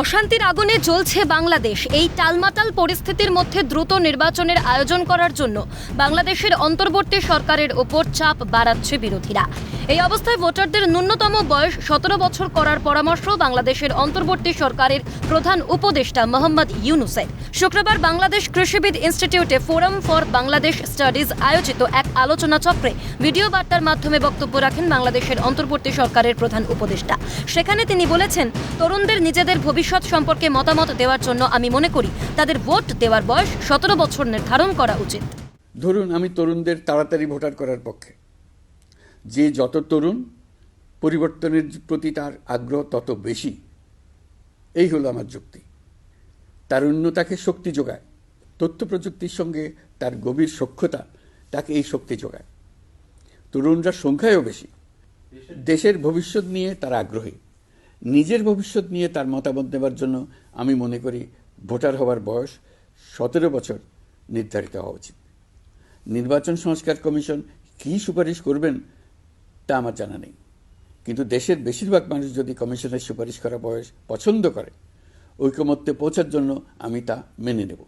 অশান্তির আগুনে জ্বলছে বাংলাদেশ। এই টালমাটাল পরিস্থিতির মধ্যে দ্রুত নির্বাচনের আয়োজন করার জন্য বাংলাদেশের অন্তর্বর্তী সরকারের ওপর চাপ বাড়াচ্ছে বিরোধীরা। এই অবস্থায় ভোটারদের ন্যূনতম বয়স সতেরো বছর করার পরামর্শ বাংলাদেশের অন্তর্বর্তী সরকারের প্রধান উপদেষ্টা মোহাম্মদ ইউনুসের। শুক্রবার বাংলাদেশ কৃষিবিদ ইনস্টিটিউটে ফোরাম ফর বাংলাদেশ স্টাডিজ আয়োজিত এক আলোচনা চক্রে ভিডিও বার্তার মাধ্যমে বক্তব্য রাখেন বাংলাদেশের অন্তর্বর্তী সরকারের প্রধান উপদেষ্টা। সেখানে তিনি বলেছেন, তরুণদের নিজেদের ভবিষ্যৎ সম্পর্কে মতামত দেওয়ার জন্য আমি মনে করি, তাদের ভোট দেওয়ার বয়স সতেরো বছর নির্ধারণ করা উচিত। ধরুন, আমি তরুণদের তাড়াতাড়ি ভোটার করার পক্ষে। যে যত তরুণ, পরিবর্তনের প্রতি তার আগ্রহ তত বেশি। এই হলো আমার যুক্তি। তারুণ্য তাকে শক্তি যোগায়। তথ্য প্রযুক্তির সঙ্গে তার গভীর সক্ষতা তাকে এই শক্তি যোগায়। তরুণরা সংখ্যায়ও বেশি। দেশের ভবিষ্যৎ নিয়ে তারা আগ্রহী। নিজের ভবিষ্যৎ নিয়ে তার মতামত দেওয়ার জন্য আমি মনে করি ভোটার হওয়ার বয়স সতেরো বছর নির্ধারিত হওয়া উচিত। নির্বাচন সংস্কার কমিশন কী সুপারিশ করবেন তা আমার জানা নেই। কিন্তু দেশের বেশিরভাগ মানুষ যদি কমিশনের সুপারিশ করা বয়স পছন্দ করে, ঐকমত্যে পৌঁছার জন্য আমি তা মেনে নেব।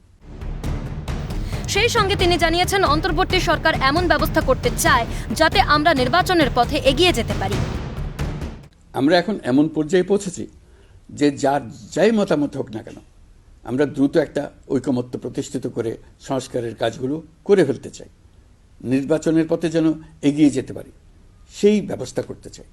সেই সঙ্গে তিনি জানিয়েছেন, অন্তর্বর্তী সরকার এমন ব্যবস্থা করতে চায় যাতে আমরা নির্বাচনের পথে এগিয়ে যেতে পারি। আমরা এখন এমন পর্যায়ে পৌঁছেছি যে যার যাই মতামত হোক না কেন, আমরা দ্রুত একটা ঐকমত্য প্রতিষ্ঠিত করে সংস্কারের কাজগুলো করে ফেলতে চাই। নির্বাচনের পথে যেন এগিয়ে যেতে পারি, সেই ব্যবস্থা করতে চাই।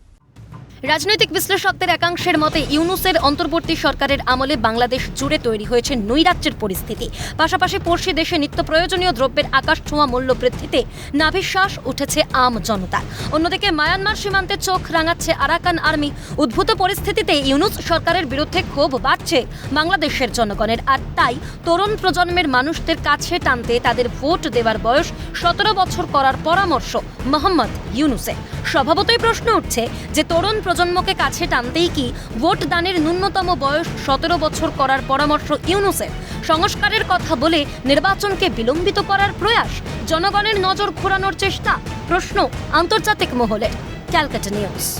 রাজনৈতিক বিশ্লেষকদের একাংশের মতে, ইউনুসের অন্তর্বর্তী সরকারের আমলে বাংলাদেশ জুড়ে তৈরি হয়েছে নৈরাজ্যের পরিস্থিতি। পাশাপাশি পড়শি দেশে নিত্য প্রয়োজনীয় দ্রব্যের আকাশ ছোঁয়া মূল্য বৃদ্ধিতে নাভিশ্বাস উঠেছে আম জনতার। অন্যদিকে মায়ানমার সীমান্তে চোখ রাঙাচ্ছে আরাকান আর্মি। উদ্ভূত পরিস্থিতিতে ইউনুস সরকারের বিরুদ্ধে ক্ষোভ বাড়ছে বাংলাদেশের জনগণের। আর তাই তরুণ প্রজন্মের মানুষদের কাছে টানতে তাদের ভোট দেওয়ার বয়স সতেরো বছর করার পরামর্শ মোহাম্মদ ইউনুসে স্বভাবতই প্রশ্ন উঠছে যে তরুণ প্রজন্মকে কাছে টানতেই কি ভোট দানের ন্যূনতম বয়স সতেরো বছর করার পরামর্শ ইউনুসে সংস্কারের কথা বলে নির্বাচনকে বিলম্বিত করার প্রয়াস? জনগণের নজর ঘোরানোর চেষ্টা? প্রশ্ন আন্তর্জাতিক মহলে। ক্যালকাটা নিউজ।